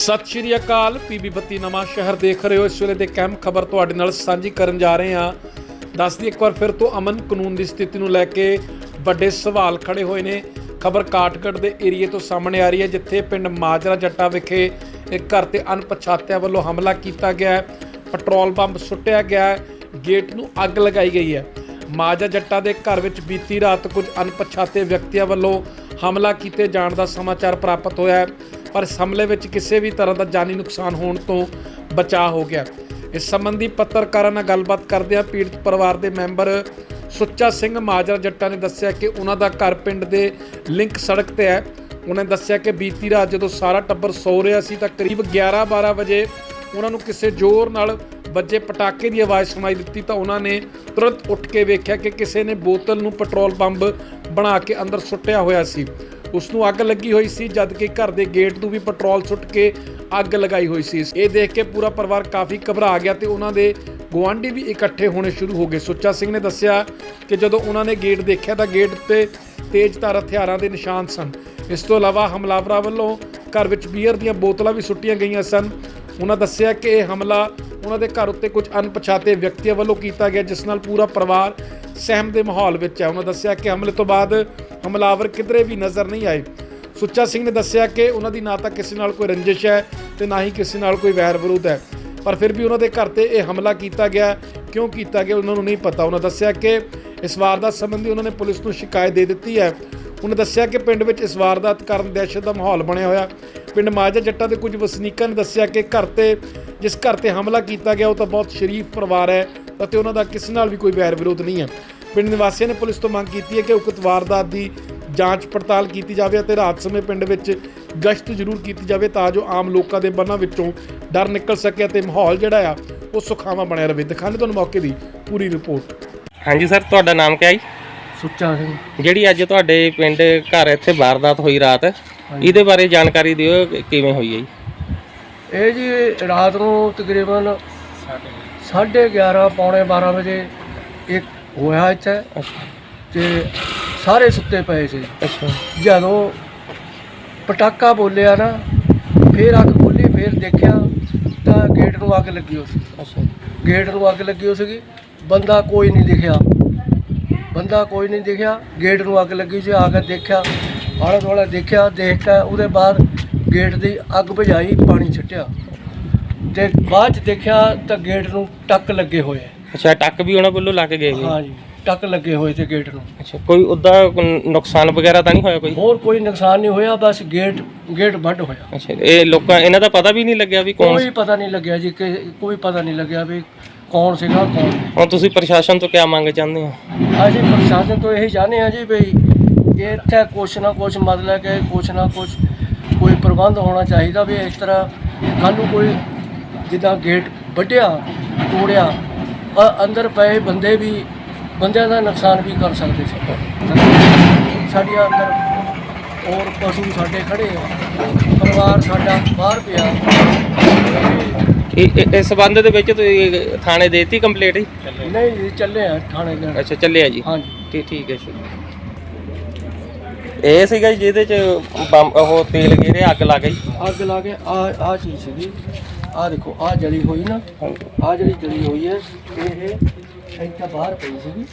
ਸਤਿ ਸ਼੍ਰੀ ਅਕਾਲ, ਪੀਬੀ ਬੱਤੀ ਨਵਾਂ ਸ਼ਹਿਰ ਦੇਖ ਰਹੇ ਹੋ। ਇਸ ਵੇਲੇ ਦੇ ਕੈਮ ਖਬਰ ਤੁਹਾਡੇ ਨਾਲ ਸਾਂਝੀ ਕਰਨ ਜਾ ਰਹੇ ਹਾਂ। ਦੱਸਦੀ ਇੱਕ ਵਾਰ ਫਿਰ ਤੋਂ ਅਮਨ ਕਾਨੂੰਨ ਦੀ ਸਥਿਤੀ ਨੂੰ ਲੈ ਕੇ ਵੱਡੇ ਸਵਾਲ ਖੜੇ ਹੋਏ ਨੇ। ਖਬਰ ਕਾਟਗੜ ਦੇ ਏਰੀਏ ਤੋਂ ਸਾਹਮਣੇ ਆ ਰਹੀ ਹੈ, ਜਿੱਥੇ ਪਿੰਡ ਮਾਜਰਾ ਜੱਟਾ ਵਿਖੇ ਇੱਕ ਘਰ ਤੇ ਅਣਪਛਾਤਿਆਂ ਵੱਲੋਂ ਹਮਲਾ ਕੀਤਾ ਗਿਆ ਹੈ। ਪੈਟਰੋਲ ਪੰਪ ਸੁੱਟਿਆ ਗਿਆ ਹੈ, ਗੇਟ ਨੂੰ ਅੱਗ ਲਗਾਈ ਗਈ ਹੈ। ਮਾਜਰਾ ਜੱਟਾ ਦੇ ਘਰ ਵਿੱਚ ਬੀਤੀ ਰਾਤ ਕੁਝ ਅਣਪਛਾਤੇ ਵਿਅਕਤੀਆਂ ਵੱਲੋਂ ਹਮਲਾ ਕੀਤੇ ਜਾਣ ਦਾ ਸਮਾਚਾਰ ਪ੍ਰਾਪਤ ਹੋਇਆ ਹੈ। ਪਰ ਇਸ ਹਮਲੇ ਵਿੱਚ ਕਿਸੇ ਵੀ ਤਰ੍ਹਾਂ ਦਾ ਜਾਨੀ ਨੁਕਸਾਨ ਹੋਣ ਤੋਂ ਬਚਾਅ ਹੋ ਗਿਆ। ਇਸ ਸੰਬੰਧੀ ਪੱਤਰਕਾਰਾਂ ਨਾਲ ਗੱਲਬਾਤ ਕਰਦਿਆਂ ਪੀੜਤ ਪਰਿਵਾਰ ਦੇ ਮੈਂਬਰ ਸੁੱਚਾ ਸਿੰਘ ਮਾਜਰਾ ਜੱਟਾ ਨੇ ਦੱਸਿਆ ਕਿ ਉਹਨਾਂ ਦਾ ਘਰ ਪਿੰਡ ਦੇ ਲਿੰਕ ਸੜਕ ਤੇ ਹੈ। ਉਹਨਾਂ ਨੇ ਦੱਸਿਆ ਕਿ ਬੀਤੀ ਰਾਤ ਜਦੋਂ ਸਾਰਾ ਟੱਬਰ ਸੌ ਰਿਹਾ ਸੀ ਤਾਂ ਕਰੀਬ 11-12 ਵਜੇ ਉਹਨਾਂ ਨੂੰ ਕਿਸੇ ਜ਼ੋਰ ਨਾਲ ਵੱਜੇ ਪਟਾਕੇ ਦੀ ਆਵਾਜ਼ ਸੁਣਾਈ ਦਿੱਤੀ ਤਾਂ ਉਹਨਾਂ ਨੇ ਤੁਰੰਤ ਉੱਠ ਕੇ ਵੇਖਿਆ ਕਿ ਕਿਸੇ ਨੇ ਬੋਤਲ ਨੂੰ ਪੈਟਰੋਲ ਪੰਪ ਬਣਾ ਕੇ ਅੰਦਰ ਸੁੱਟਿਆ ਹੋਇਆ ਸੀ। ਉਸ ਨੂੰ ਅੱਗ ਲੱਗੀ ਹੋਈ ਸੀ, ਜਦ ਕਿ ਘਰ ਦੇ ਗੇਟ ਨੂੰ ਵੀ ਪੈਟਰੋਲ ਸੁੱਟ ਕੇ ਅੱਗ ਲਗਾਈ ਹੋਈ ਸੀ। ਇਹ ਦੇਖ ਕੇ ਪੂਰਾ ਪਰਿਵਾਰ ਕਾਫੀ ਘਬਰਾ ਗਿਆ ਤੇ ਉਹਨਾਂ ਦੇ ਗੁਆਂਢੀ ਵੀ ਇਕੱਠੇ ਹੋਣੇ ਸ਼ੁਰੂ ਹੋ ਗਏ। ਸੁੱਚਾ ਸਿੰਘ ਨੇ ਦੱਸਿਆ ਕਿ ਜਦੋਂ ਉਹਨਾਂ ਨੇ ਗੇਟ ਦੇਖਿਆ ਤਾਂ ਗੇਟ ਤੇ ਤੇਜ਼ਧਾਰ ਹਥਿਆਰਾਂ ਦੇ ਨਿਸ਼ਾਨ ਸਨ। ਇਸ ਤੋਂ ਇਲਾਵਾ ਹਮਲਾਵਰਾਂ ਵੱਲੋਂ ਘਰ ਵਿੱਚ ਬੀਅਰ ਦੀਆਂ ਬੋਤਲਾਂ ਵੀ ਸੁੱਟੀਆਂ ਗਈਆਂ ਸਨ। ਉਹਨਾਂ ਦੱਸਿਆ ਕਿ ਇਹ ਹਮਲਾ ਉਹਨਾਂ ਦੇ ਘਰ ਉੱਤੇ ਕੁਝ ਅਣਪਛਾਤੇ ਵਿਅਕਤੀਆਂ ਵੱਲੋਂ ਕੀਤਾ ਗਿਆ, ਜਿਸ ਨਾਲ ਪੂਰਾ ਪਰਿਵਾਰ ਸਹਿਮ ਦੇ ਮਾਹੌਲ ਵਿੱਚ ਹੈ। ਉਹਨਾਂ ਦੱਸਿਆ ਕਿ ਹਮਲੇ ਤੋਂ ਬਾਅਦ ਹਮਲਾਵਰ ਕਿਧਰੇ ਵੀ ਨਜ਼ਰ ਨਹੀਂ ਆਏ। ਸੁੱਚਾ ਸਿੰਘ ਨੇ ਦੱਸਿਆ ਕਿ ਉਹਨਾਂ ਦੀ ਨਾ ਤਾਂ ਕਿਸੇ ਨਾਲ ਕੋਈ ਰੰਜਿਸ਼ ਹੈ ਤੇ ਨਾ ਹੀ ਕਿਸੇ ਨਾਲ ਕੋਈ ਵੈਰ ਵਿਰੋਧ ਹੈ। ਪਰ ਫਿਰ ਵੀ ਉਹਨਾਂ ਦੇ ਘਰ ਤੇ ਇਹ ਹਮਲਾ ਕੀਤਾ ਗਿਆ। ਕਿਉਂ ਕੀਤਾ ਗਿਆ ਉਹਨਾਂ ਨੂੰ ਨਹੀਂ ਪਤਾ। ਉਹਨਾਂ ਦੱਸਿਆ ਕਿ ਇਸ ਵਾਰਦਾਤ ਸੰਬੰਧੀ ਉਹਨਾਂ ਨੇ ਪੁਲਿਸ ਨੂੰ ਸ਼ਿਕਾਇਤ ਦੇ ਦਿੱਤੀ ਹੈ। ਉਹਨੇ ਦੱਸਿਆ ਕਿ ਪਿੰਡ ਵਿੱਚ ਇਸ ਵਾਰਦਾਤ ਕਾਰਨ ਦਹਿਸ਼ਤ ਦਾ ਮਾਹੌਲ ਬਣਿਆ ਹੋਇਆ। ਪਿੰਡ ਮਾਜਾ ਜੱਟਾਂ ਦੇ ਕੁਝ ਵਸਨੀਕਾਂ ਨੇ ਦੱਸਿਆ ਕਿ ਘਰ ਤੇ ਜਿਸ ਘਰ ਤੇ ਹਮਲਾ ਕੀਤਾ ਗਿਆ, ਉਹ ਤਾਂ ਬਹੁਤ ਸ਼ਰੀਫ ਪਰਿਵਾਰ ਹੈ ਅਤੇ ਉਹਨਾਂ ਦਾ ਕਿਸੇ ਨਾਲ ਵੀ ਕੋਈ ਵੈਰ ਵਿਰੋਧ ਨਹੀਂ ਹੈ। ਪਿੰਡ ਨਿਵਾਸੀਆਂ ਨੇ ਪੁਲਿਸ ਤੋਂ ਮੰਗ ਕੀਤੀ ਹੈ ਕਿ ਉਕਤ ਵਾਰਦਾਤ ਦੀ ਜਾਂਚ ਪੜਤਾਲ ਕੀਤੀ ਜਾਵੇ ਅਤੇ ਰਾਤ ਸਮੇਂ ਪਿੰਡ ਵਿੱਚ ਗਸ਼ਤ ਜ਼ਰੂਰ ਕੀਤੀ ਜਾਵੇ ਤਾਂ ਜੋ ਆਮ ਲੋਕਾਂ ਦੇ ਬੰਨਾਂ ਵਿੱਚੋਂ ਡਰ ਨਿਕਲ ਸਕੇ ਅਤੇ ਮਾਹੌਲ ਜਿਹੜਾ ਆ ਉਹ ਸੁਖਾਵਾਂ ਬਣਿਆ ਰਹੇ। ਦਿਖਾਣੇ ਤੁਹਾਨੂੰ ਮੌਕੇ ਦੀ ਪੂਰੀ ਰਿਪੋਰਟ। ਹਾਂਜੀ ਸਰ ਤੁਹਾਡਾ ਨਾਮ ਕਿਆ ਹੈ ਸੁੱਚਾ ਸਿੰਘ। ਜਿਹੜੀ ਅੱਜ ਤੁਹਾਡੇ ਪਿੰਡ ਘਰ ਇੱਥੇ ਵਾਰਦਾਤ ਹੋਈ ਰਾਤ ਇਹਦੇ ਬਾਰੇ ਜਾਣਕਾਰੀ ਦਿਓ ਕਿ ਕਿਵੇਂ ਹੋਈ ਹੈ ਜੀ? ਇਹ ਜੀ ਰਾਤ ਨੂੰ ਤਕਰੀਬਨ 11:30 ਪੌਣੇ 12 ਵਜੇ ਇੱਕ ਹੋਇਆ ਇੱਥੇ ਤੇ ਸਾਰੇ ਸੁੱਤੇ ਪਏ ਸੀ। ਅੱਛਾ। ਜਦੋਂ ਪਟਾਕਾ ਬੋਲਿਆ ਨਾ ਫੇਰ ਅੱਗ ਖੁੱਲੀ ਫੇਰ ਦੇਖਿਆ ਤਾਂ ਗੇਟ ਨੂੰ ਅੱਗ ਲੱਗੀ ਹੋਈ ਸੀ। ਅੱਛਾ। ਗੇਟ ਨੂੰ ਅੱਗ ਲੱਗੀ ਹੋਈ ਸੀਗੀ। ਬੰਦਾ ਕੋਈ ਨਹੀਂ ਦਿਖਿਆ। ਬੰਦਾ ਕੋਈ ਨਹੀਂ ਦਿਖਿਆ। ਗੇਟ ਨੂੰ ਅੱਗ ਲੱਗੀ ਸੀ। ਆ ਕੇ ਦੇਖਿਆ। ਆਲੇ ਦੁਆਲੇ ਦੇਖਿਆ ਦੇਖ ਕੇ ਉਹਦੇ ਬਾਅਦ ਗੇਟ ਦੀ ਅੱਗ ਬੁਝਾਈ ਪਾਣੀ ਛੱਟਿਆ। ਤੇ ਬਾਅਦ ਚ ਦੇਖਿਆ ਤਾਂ ਗੇਟ ਨੂੰ ਟੱਕ ਲੱਗੇ ਹੋਏ। ਅੱਛਾ ਟੱਕ ਵੀ ਉਹਨਾਂ ਵੱਲੋਂ ਲਾ ਕੇ ਗਏ ਜੀ ਹਾਂ ਜੀ ਟੱਕ ਲੱਗੇ ਹੋਏ ਤੇ ਗੇਟ ਨੂੰ। ਅੱਛਾ ਕੋਈ ਕੋਈ ਨੁਕਸਾਨ ਵਗੈਰਾ ਤਾਂ ਨਹੀਂ ਹੋਇਆ ਕੋਈ? ਹੋਰ ਕੋਈ ਨੁਕਸਾਨ ਨਹੀਂ ਹੋਇਆ ਬਸ ਗੇਟ ਗੇਟ ਵੱਢ ਹੋਇਆ। ਅੱਛਾ ਇਹ ਲੋਕਾਂ ਇਹਨਾਂ ਦਾ ਪਤਾ ਵੀ ਨਹੀਂ ਲੱਗਿਆ ਵੀ ਕੌਣ ਕੋਈ ਪਤਾ ਨਹੀਂ ਲੱਗਿਆ ਜੀ ਕਿ ਕੋਈ ਪਤਾ ਨਹੀਂ ਲੱਗਿਆ ਵੀ ਕੌਣ ਸੀਗਾ ਕੌਣ ਨਹੀਂ। ਹੁਣ ਤੁਸੀਂ ਪ੍ਰਸ਼ਾਸਨ ਤੋਂ ਕਿਆ ਮੰਗ ਚਾਹੁੰਦੇ ਹੋ? ਅਸੀਂ ਪ੍ਰਸ਼ਾਸਨ ਤੋਂ ਇਹੀ ਚਾਹੁੰਦੇ ਹਾਂ ਜੀ ਵੀ ਇੱਥੇ ਕੁਛ ਨਾ ਕੁਛ ਮਤਲਬ ਕਿ ਕੁਛ ਨਾ ਕੁਛ ਕੋਈ ਪ੍ਰਬੰਧ ਹੋਣਾ ਚਾਹੀਦਾ ਵੀ ਇਸ ਤਰ੍ਹਾਂ ਕੱਲ੍ਹ ਨੂੰ ਕੋਈ ਜਿੱਦਾਂ ਗੇਟ ਵੱਢਿਆ ਤੋੜਿਆ ਅੰਦਰ ਪਏ ਬੰਦੇ ਵੀ ਬੰਦਿਆਂ ਦਾ ਨੁਕਸਾਨ ਵੀ ਕਰ ਸਕਦੇ ਸੀ। ਸਾਡੀਆਂ ਅੰਦਰ ਹੋਰ ਪਸ਼ੂ ਸਾਡੇ ਖੜੇ ਆ। ਪਰਿਵਾਰ ਸਾਡਾ ਬਾਹਰ ਪਿਆ। ਇਹ ਇਸ ਸੰਬੰਧ ਦੇ ਵਿੱਚ ਤੁਸੀਂ ਥਾਣੇ ਦੇਤੀ ਕੰਪਲੀਟ ਹੀ ਨਹੀਂ ਜੀ ਚੱਲੇ ਆ ਥਾਣੇ ਦੇ। ਅੱਛਾ ਚੱਲਿਆ ਜੀ। ਹਾਂਜੀ। ਠੀਕ ਠੀਕ ਹੈ ਸ਼ੁਕਰੀਆ ਇਹ ਸੀਗਾ ਜੀ ਜਿਹਦੇ ਚ ਬੰਬ ਉਹ ਤੇਲ ਗੇਰੇ ਅੱਗ ਲੱਗ ਗਈ। ਅੱਗ ਲਾ ਕੇ ਆ ਆ ਚੀਜ਼ ਸੀਗੀ। ਆ ਦੇਖੋ ਆ ਜਲੀ ਹੋਈ ਨਾ ਆ ਜਿਹੜੀ ਜਲੀ ਹੋਈ ਹੈ ਇਹ ਇੱਥੇ ਬਾਹਰ ਪਈ ਸੀਗੀ।